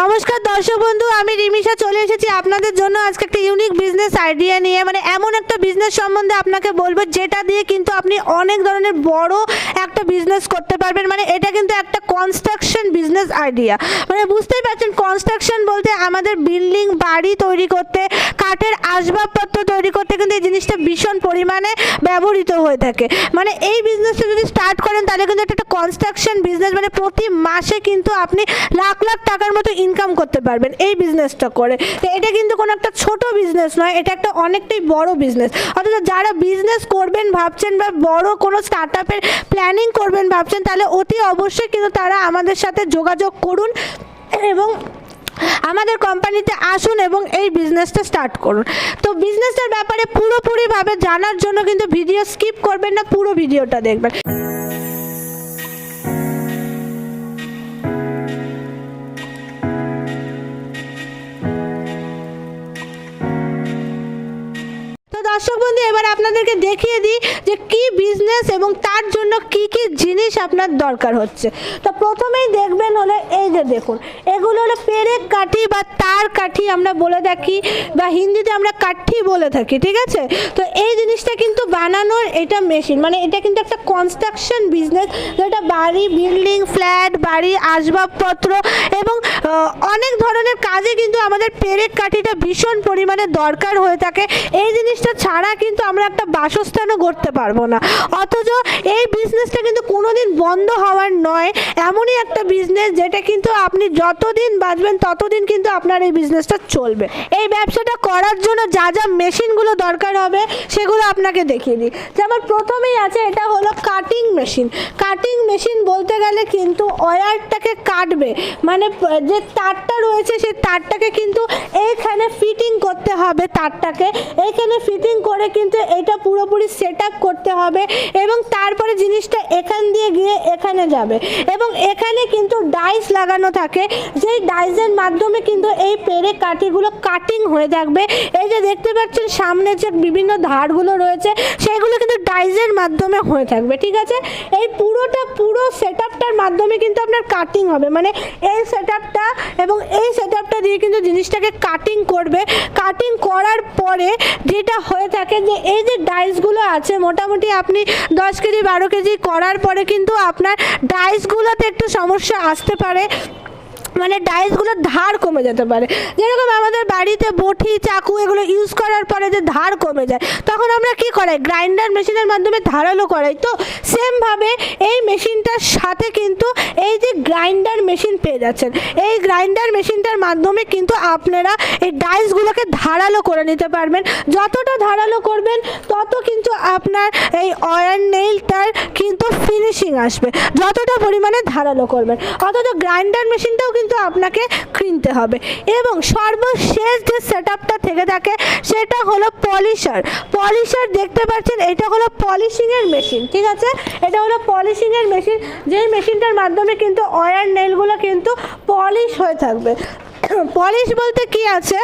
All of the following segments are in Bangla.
নমস্কার দর্শক বন্ধু, আমি রিমিশা চলে এসেছি আপনাদের জন্য আজকে একটা ইউনিক বিজনেস আইডিয়া নিয়ে। মানে এমন একটা বিজনেস সম্বন্ধে আপনাকে বলব, যেটা দিয়ে কিন্তু আপনি অনেক ধরনের বড় একটা বিজনেস করতে পারবেন। মানে এটা কিন্তু একটা কনস্ট্রাকশন বিজনেস আইডিয়া মানে বুঝতেই পারছেন কনস্ট্রাকশন বলতে আমাদের বিল্ডিং বাড়ি তৈরি করতে কাঠের আসবাবপত্র তৈরি করতে কিন্তু এই জিনিসটা ভীষণ পরিমাণে ব্যবহৃত হয়ে থাকে। মানে এই বিজনেসটা যদি স্টার্ট করেন, তাহলে কিন্তু একটা কনস্ট্রাকশন বিজনেস মানে প্রতি মাসে কিন্তু আপনি লাখ লাখ টাকার মতো ইনকাম করতে পারবেন এই বিজনেসটা করে। তো এটা কিন্তু কোনো একটা ছোট বিজনেস নয়, এটা একটা অনেকটাই বড় বিজনেস অথচ যারা বিজনেস করবেন, ভাবছেন বা বড় কোনো স্টার্ট আপের প্ল্যানিং করবেন, ভাবছেন, তাহলে অতি অবশ্যই কিন্তু তারা আমাদের সাথে যোগাযোগ করুন এবং আমাদের কোম্পানিতে আসুন এবং এই বিজনেসটা স্টার্ট করুন। তো বিজনেসের ব্যাপারে পুরোপুরিভাবে জানার জন্য কিন্তু ভিডিও স্কিপ করবেন না, পুরো ভিডিওটা দেখবেন। দর্শক বন্ধু, এবার আপনাদেরকে দেখিয়ে দিই যে কি বিজনেস এবং তার জন্য কি কি জিনিস আপনার দরকার হচ্ছে। তো প্রথমেই দেখবেন হলে, এই যে দেখুন, এগুলো হলো পেরেক কাঠি বা তার কাঠি আমরা বলে থাকি, বা হিন্দিতে আমরা কাঠি বলে থাকি, ঠিক আছে? তো এই জিনিসটা কিন্তু বানানোর এটা মেশিন মানে এটা কিন্তু একটা কনস্ট্রাকশন বিজনেস যেটা বাড়ি বিল্ডিং ফ্ল্যাট বাড়ি, আসবাবপত্র এবং অনেক ধরনের কাজে কিন্তু আমাদের পেরেক কাঠিটা ভীষণ পরিমাণে দরকার হয়ে থাকে। এই জিনিসটা ছাড়া কিন্তু আমরা একটা বাসস্থানও করতে পারব না। অথচ এই বিজনেসটা কিন্তু কোনোদিন বন্ধ হওয়ার নয়, এমনই একটা বিজনেস যেটা কিন্তু আপনি যতদিন বাঁচবেন ততদিন কিন্তু আপনার এই বিজনেসটা চলবে। এই ব্যবসাটা করার জন্য যা যা মেশিনগুলো দরকার হবে, সেগুলো আপনাকে দেখিয়ে দিই। যেমন প্রথমেই আছে, এটা হলো কাটিং মেশিন কাটিং মেশিন বলতে গেলে কিন্তু ওয়্যারটাকে কাটবে। মানে যে তারটা রয়েছে, সেই তারটাকে কিন্তু এইখানে ফিটিং করতে হবে তারটাকে। এইখানে ফিটিং করে কিন্তু এটা পুরোপুরি সেট করতে হবে এবং তারপরে জিনিসটা এখান দিয়ে গিয়ে এখানে যাবে। এবং এখানে কিন্তু ডাইস লাগানো থাকে। যেই ডাইসের মাধ্যমে কিন্তু এই পেরে কাঠিগুলো কাটিং হয়ে থাকবে। এই যে দেখতে পাচ্ছেন, সামনে যে বিভিন্ন ধারগুলো রয়েছে, সেগুলো কিন্তু ডাইসের মাধ্যমে হয়ে থাকবে, ঠিক আছে? এই পুরোটা, পুরো সেট মাধ্যমে কিন্তু আপনার কাটিং হবে। মানে এই সেট এবং এই সেট দিয়ে কিন্তু জিনিসটাকে কাটিং করবে। কাটিং করার পরে যেটা হয়ে থাকে যে এই যে ডাইসগুলো আছে, মোটামুটি আপনি দশ কেজি, বারো কেজি করার পরে কিন্তু আপনার ডাইসগুলোতে একটু সমস্যা আসতে পারে। মানে ডাইসগুলোর ধার কমে যেতে পারে। যেরকম আমাদের বাড়িতে বটি, চাকু এগুলো ইউজ করার পরে যে ধার কমে যায়, তখন আমরা কি করাই? গ্রাইন্ডার মেশিনের মাধ্যমে ধারালো করাই। তো সেমভাবে এই মেশিনটার সাথে কিন্তু এই যে গ্রাইন্ডার মেশিন পেয়ে যাচ্ছেন। এই গ্রাইন্ডার মেশিনটার মাধ্যমে কিন্তু আপনারা এই ডাইসগুলোকে ধারালো করে নিতে পারবেন। যতটা ধারালো করবেন, তত কিন্তু আপনার এই অয়ার নেইলটার কিন্তু ফিনিশিং আসবে। যতটা পরিমাণে ধারালো করবেন। অথচ গ্রাইন্ডার মেশিনটাও কিন্তু আপনাকে কিনতে হবে। এবং সর্বশেষ যে সেট থেকে থাকে, সেটা হলো পলিশার। পলিশার দেখতে পাচ্ছেন, এটা হলো পলিশিংয়ের মেশিন, ঠিক আছে? এটা হলো পলিশিংয়ের মেশিন। যেই মেশিনটার মাধ্যমে কিন্তু অয়ার নেলগুলো কিন্তু পলিশ হয়ে থাকবে। পলিশ বলতে কি আছে?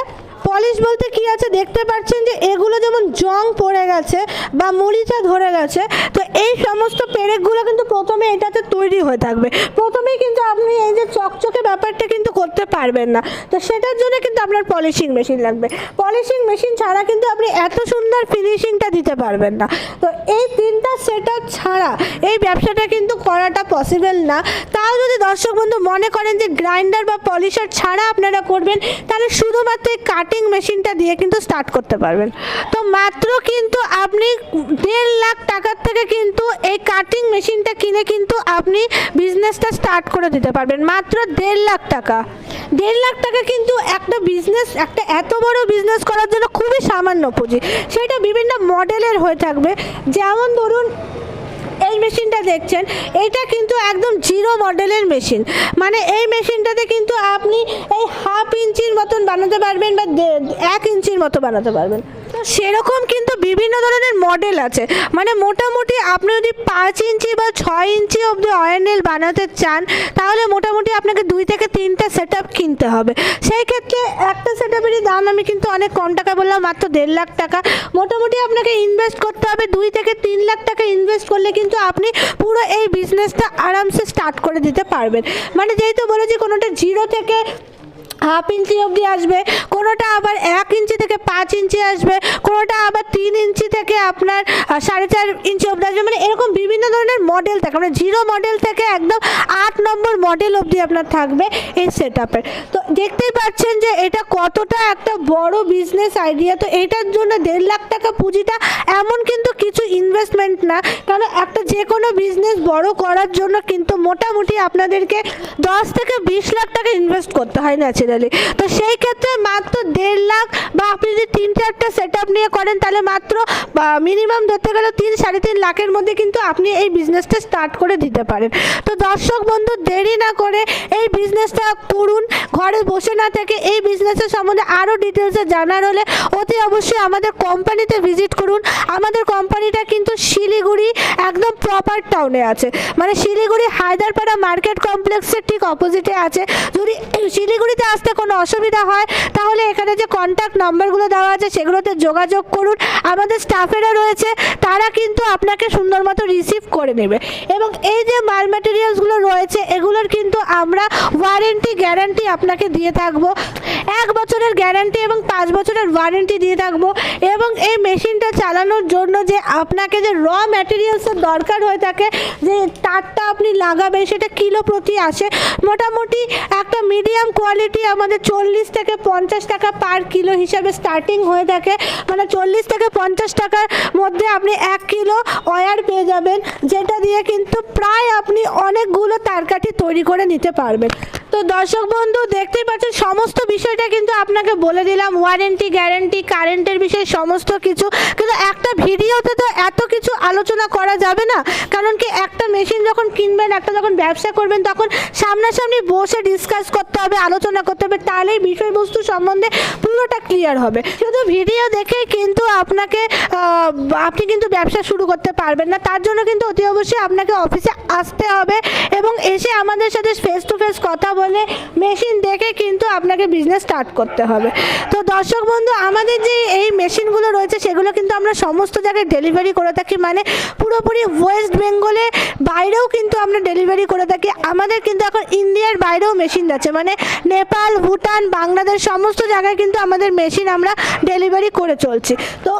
পলিশ বলতে কি আছে? দেখতে পাচ্ছেন যে এগুলো যেমন জং পড়ে গেছে বা মরিচা ধরে গেছে, তো এই সমস্ত পেরেকগুলো কিন্তু প্রথমে এটাতে তৈরি হয়ে থাকবে। প্রথমেই কিন্তু আপনি এই যে চকচকে ব্যাপারটা কিন্তু করতে পারবেন না। তো সেটার জন্য কিন্তু আপনার পলিশিং মেশিন লাগবে। পলিশিং মেশিন ছাড়া কিন্তু আপনি এত সুন্দর ফিনিশিংটা দিতে পারবেন না। তো এই তিনটা সেট ছাড়া এই ব্যবসাটা কিন্তু করাটা পসিবল না। তাও যদি দর্শক বন্ধু মনে করেন যে গ্রাইন্ডার বা পলিশার ছাড়া আপনারা করবেন, তাহলে শুধুমাত্র এই কাটিং মেশিনটা দিয়ে কিন্তু স্টার্ট করতে পারবেন। তো মাত্র কিন্তু আপনি দেড় লাখ টাকার থেকে কিন্তু এই কাটিং মেশিনটা কিনে কিন্তু আপনি বিজনেসটা স্টার্ট করে দিতে পারবেন। মাত্র দেড় লাখ টাকা। দেড় লাখ টাকা কিন্তু একটা বিজনেস একটা এত বড় বিজনেস করার জন্য খুবই সামান্য পুঁজি। সেটা বিভিন্ন মডেলের হয়ে থাকবে। যেমন ধরুন এই মেশিনটা দেখছেন, এটা কিন্তু একদম জিরো মডেলের মেশিন মানে এই মেশিনটাতে কিন্তু আপনি এই হাফ ইঞ্চির মতন বানাতে পারবেন বা এক ইঞ্চির মতো বানাতে পারবেন। সেরকম কিন্তু বিভিন্ন ধরনের মডেল আছে। মানে মোটামুটি আপনি যদি পাঁচ ইঞ্চি বা ছয় ইঞ্চি অবধি অয়েল বানাতে চান, তাহলে মোটামুটি আপনাকে দুই থেকে তিনটা সেট কিনতে হবে। সেই ক্ষেত্রে একটা সেট দাম আমি কিন্তু অনেক কম টাকা বললাম, মাত্র দেড় লাখ টাকা। মোটামুটি আপনাকে ইনভেস্ট করতে হবে, দুই থেকে তিন লাখ টাকা ইনভেস্ট করলে কিন্তু আপনি পুরো এই বিজনেসটা আরামসে স্টার্ট করে দিতে পারবেন। মানে যেহেতু বলেছি কোনোটা জিরো থেকে হাফ ইঞ্চি অবধি আসবে, কোনোটা আবার এক ইঞ্চি থেকে পাঁচ ইঞ্চি আসবে, কোনোটা আবার তিন ইঞ্চি থেকে আপনার সাড়ে চার ইঞ্চি অবধি আসবে। মানে এরকম বিভিন্ন ধরনের মডেল থাকে মানে জিরো মডেল থেকে একদম আট নম্বর মডেল অবধি আপনার থাকবে এই সেট আপের তো দেখতেই পাচ্ছেন যে এটা কতটা একটা বড় বিজনেস আইডিয়া তো এটার জন্য দেড় লাখ টাকা পুঁজিটা এমন কিন্তু কিছু ইনভেস্টমেন্ট না কারণ একটা যে কোনো বিজনেস বড় করার জন্য কিন্তু মোটামুটি আপনাদেরকে দশ থেকে বিশ লাখ টাকা ইনভেস্ট করতে হয় ন্যাচারালি তো সেই ক্ষেত্রে মাত্র দেড় লাখ বা আপনি যদি তিন চারটা সেট নিয়ে করেন, তাহলে মাত্র মিনিমাম ধরতে গেলে তিন, সাড়ে তিন লাখের মধ্যে কিন্তু আপনি এই বিজনেসটা স্টার্ট করে দিতে পারেন। তো দর্শক বন্ধু, দেরি না করে এই বিজনেসটা করুন। ঘরে বসে না থেকে এই বিজনেসের সম্বন্ধে আরও ডিটেলসে জানার হলে অতি অবশ্যই আমাদের কোম্পানিতে ভিজিট করুন। আমাদের কোম্পানিটা কিন্তু শিলিগুড়ি, একদম প্রপার টাউনে আছে। মানে শিলিগুড়ি হায়দারপাড়া মার্কেট কমপ্লেক্সের ঠিক অপোজিটে আছে। যদি শিলিগুড়িতে আসতে কোনো অসুবিধা হয়, তাহলে এখানে যে কন্ট্যাক্ট নাম্বারগুলো দেওয়া আছে সেগুলোতে যোগাযোগ করুন। আমাদের স্টাফেরা রয়েছে, তারা কিন্তু আপনাকে সুন্দর মতো রিসিভ করে নেবে। এবং এই যে মাল ম্যাটেরিয়ালসগুলো রয়েছে, এগুলোর কিন্তু আমরা ওয়ারেন্টি গ্যারান্টি আপনাকে দিয়ে থাকব। এক বছরের গ্যারান্টি এবং পাঁচ বছরের ওয়ারেন্টি দিয়ে থাকব। এবং এই মেশিনটা চালানোর জন্য যে আপনাকে যে র ম্যাটেরিয়ালসের দরকার হয়ে থাকে, যে তারটা আপনি লাগাবেন, সেটা কিলো প্রতি আসে। মোটামুটি একটা মিডিয়াম কোয়ালিটি আমাদের চল্লিশ থেকে পঞ্চাশ টাকা পার কিলো হিসাবে স্টার্টিং হয়ে থাকে। মানে চল্লিশ থেকে পঞ্চাশ টাকার মধ্যে আপনি এক কিলো অয়ার পেয়ে যাবেন, যেটা দিয়ে কিন্তু প্রায় আপনি অনেকগুলো তারকাঠি তৈরি করে নিতে পারবেন। তো দর্শক বন্ধু, দেখতেই পাচ্ছেন সমস্ত বিষয়টা কিন্তু আপনাকে বলে দিলাম। ওয়ারেন্টি গ্যারেন্টি কারেন্টের বিষয়ে সমস্ত কিছু। কিন্তু একটা ভিডিওতে তো এত কিছু আলোচনা করা যাবে না। কারণ কি একটা মেশিন যখন কিনবেন, একটা যখন ব্যবসা করবেন, তখন সামনাসামনি বসে ডিসকাস করতে হবে, আলোচনা করতে হবে। তাহলেই বিষয়বস্তু সম্বন্ধে পুরোটা ক্লিয়ার হবে। শুধু ভিডিও দেখেই কিন্তু আপনাকে আপনি কিন্তু ব্যবসা শুরু করতে পারবেন না। তার জন্য কিন্তু অতি অবশ্যই আপনাকে অফিসে আসতে হবে এবং এসে আমাদের সাথে ফেস টু ফেস কথা বলে মেশিন দেখে কিন্তু আপনাকে বিজনেস স্টার্ট করতে হবে। তো দর্শক বন্ধু, আমাদের যে এই মেশিনগুলো রয়েছে, সেগুলো কিন্তু আমরা সমস্ত জায়গায় ডেলিভারি করে থাকি। মানে পুরোপুরি ওয়েস্ট বেঙ্গলে বাইরেও কিন্তু আমরা ডেলিভারি করে থাকি। আমাদের কিন্তু এখন ইন্ডিয়ার বাইরেও মেশিন আছে। মানে নেপাল, ভুটান, বাংলাদেশ, সমস্ত জায়গায় কিন্তু আমাদের মেশিন আমরা ডেলিভারি করে চলছি। তো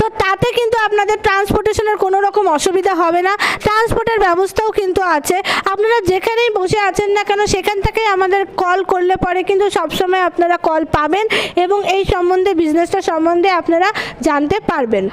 তো তাতে কিন্তু আপনাদের ট্রান্সপোর্টেশনের কোনো রকম অসুবিধা হবে না। ট্রান্সপোর্টের ব্যবস্থাও কিন্তু আছে। আপনারা যেখানেই বসে আছেন না কেন, সেখান থেকেই আমাদের কল করলে পরে কিন্তু সবসময় আপনারা কল পাবেন এবং এই সম্বন্ধে বিজনেসটা সম্বন্ধে আপনারা জানতে পারবেন।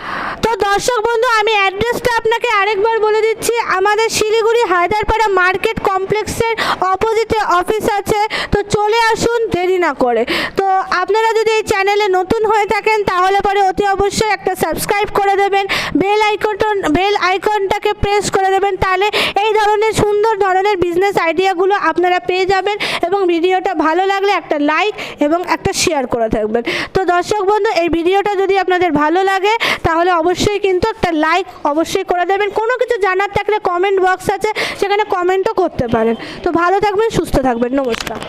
তো দর্শক বন্ধু, আমি অ্যাড্রেসটা আপনাকে আরেকবার বলে দিচ্ছি। আমাদের শিলিগুড়ি হায়দারপাড়া মার্কেট কমপ্লেক্সের অপোজিটে অফিস আছে। তো চলে আসুন, দেরি না করে। তো আপনারা যদি এই চ্যানেলে নতুন হয়ে থাকেন, তাহলে পরে অতি অবশ্যই একটা সাবস্ক্রাইব করে দেবেন, বেল আইকনটা, বেল আইকনটাকে প্রেস করে দেবেন, তাহলে এই ধরনের সুন্দর ধরনের বিজনেস আইডিয়াগুলো আপনারা পেয়ে যাবেন এবং ভিডিওটা ভালো লাগলে একটা লাইক এবং একটা শেয়ার করে থাকবেন। তো দর্শক বন্ধু, এই ভিডিওটা যদি আপনাদের ভালো লাগে, তাহলে অবশ্যই কিন্তু একটা লাইক অবশ্যই করে দেবেন। কোনো কিছু জানার থাকলে কমেন্ট বক্স আছে, সেখানে কমেন্টও করতে পারেন। তো ভালো থাকবেন, সুস্থ থাকবেন, নমস্কার।